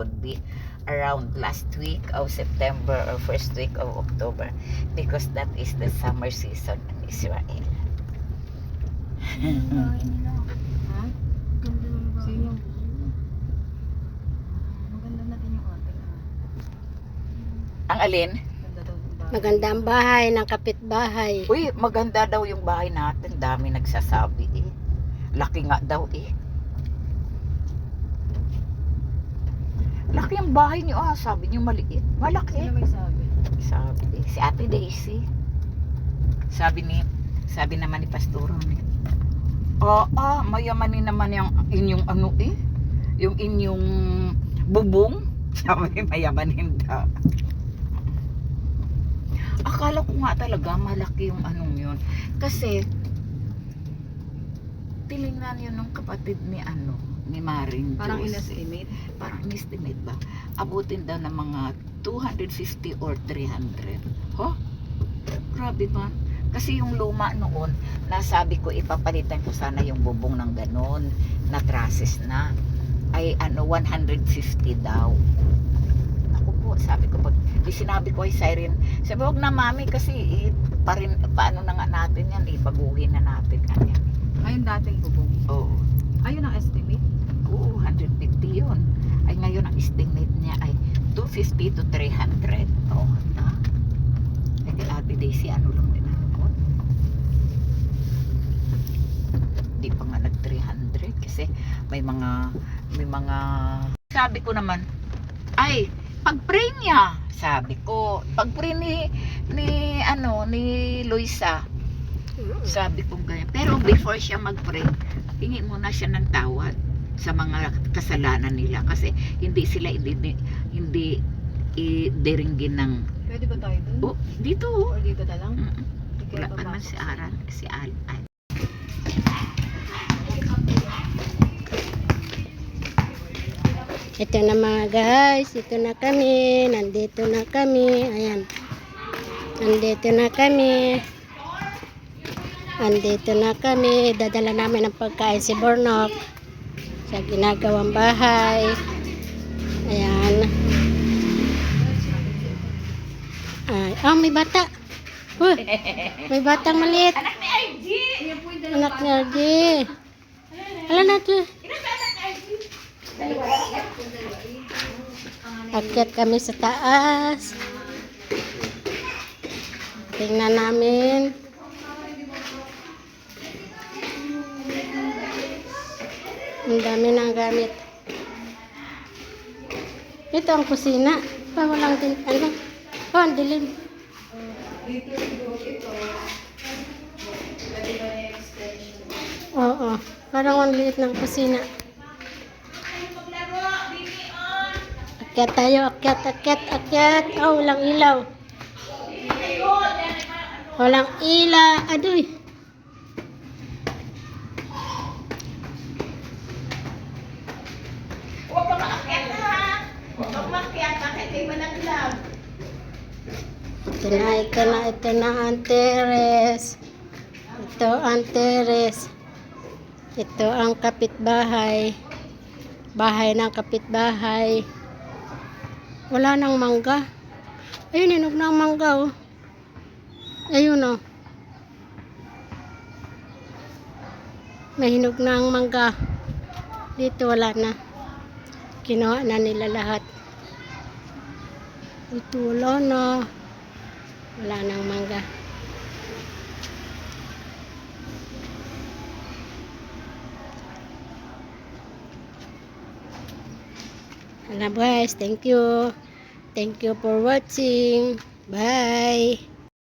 would be around last week of September or first week of October because that is the summer season in Israel. Ha? Sino? Maganda natin yung ate. Ang alin? Maganda ang bahay ng kapitbahay. Uy, maganda daw yung bahay natin. Dami nagsasabi eh. Laki nga daw eh. Laki ang bahay niyo ah. Sabi niyo maliit. Malaki. Sino may sabi? Sabi, si Ate Daisy. Sabi ni, sabi naman ni Pastoro Oo, ah, mayamanin naman yung inyong ano eh. Yung inyong bubong. Sabi, mayamanin daw. Akala ko nga talaga malaki yung anong yun. Kasi, tinignan yun ng kapatid ni ano, ni Maring Parang Josie inestimate. parang in-estimate ba, abutin daw ng mga 250 or 300. Ho? Grabe man. Kasi yung luma noon, nasabi ko ipapalitan ko sana yung bubong ng ganon, na trusses na. Ay ano, 150 daw. Ako po, sabi ko, pag di sinabi ko ay siren, sabi wag na mami kasi eh, parin, paano na nga natin yan, ibaguhin na natin kanya. Ayun dating bubong. Oo. Ayun ang estimate. Oo, 150 yun. Ay ngayon ang estimate niya ay 250 to 300. Oo, ta. Ay kay Ate Daisy, ano lang din ako. Di pa nga nag 300 kasi may mga may mga sabi ko naman ay pag-pray niya sabi ko pag-pray ni ni ano ni Luisa sabi ko ganyan pero before siya mag-pray hingi muna siya ng tawad sa mga kasalanan nila kasi hindi sila hindi hindi idiringgin ng Pwede ba tayo dun? oh, dito oh. Or dito na lang? Mm, Hindi wala pa naman si Aran si Al Al. Ito na mga guys, ito na kami, nandito na kami, ayan. Nandito na kami. Nandito na kami, dadala namin ng pagkain si Bornok sa ginagawang bahay. Ayan. Ay, oh, may bata. Huh, may batang maliit. Anak ni IG! Anak ni RG. Alam na to. Akyat kami sa taas. Tingnan namin. Ang dami ng gamit. Ito ang kusina. Pa, walang din, ano? Oh, ang dilim. Oo. Parang ang liit ng kusina. Akyat tayo, akyat, akyat, akyat. Oh, walang ilaw. Walang ilaw. Adoy. Ito na, ito na, ito na ang. Ito ang. Ito ang kapitbahay. Bahay ng kapitbahay. Wala nang mangga. Ayun, inog na ang mangga, oh. Ayun, oh. May hinog na ang mangga. Dito wala na. Kinuha na nila lahat. Dito wala na. Wala nang mangga. Ano guys, thank you. Thank you for watching. Bye.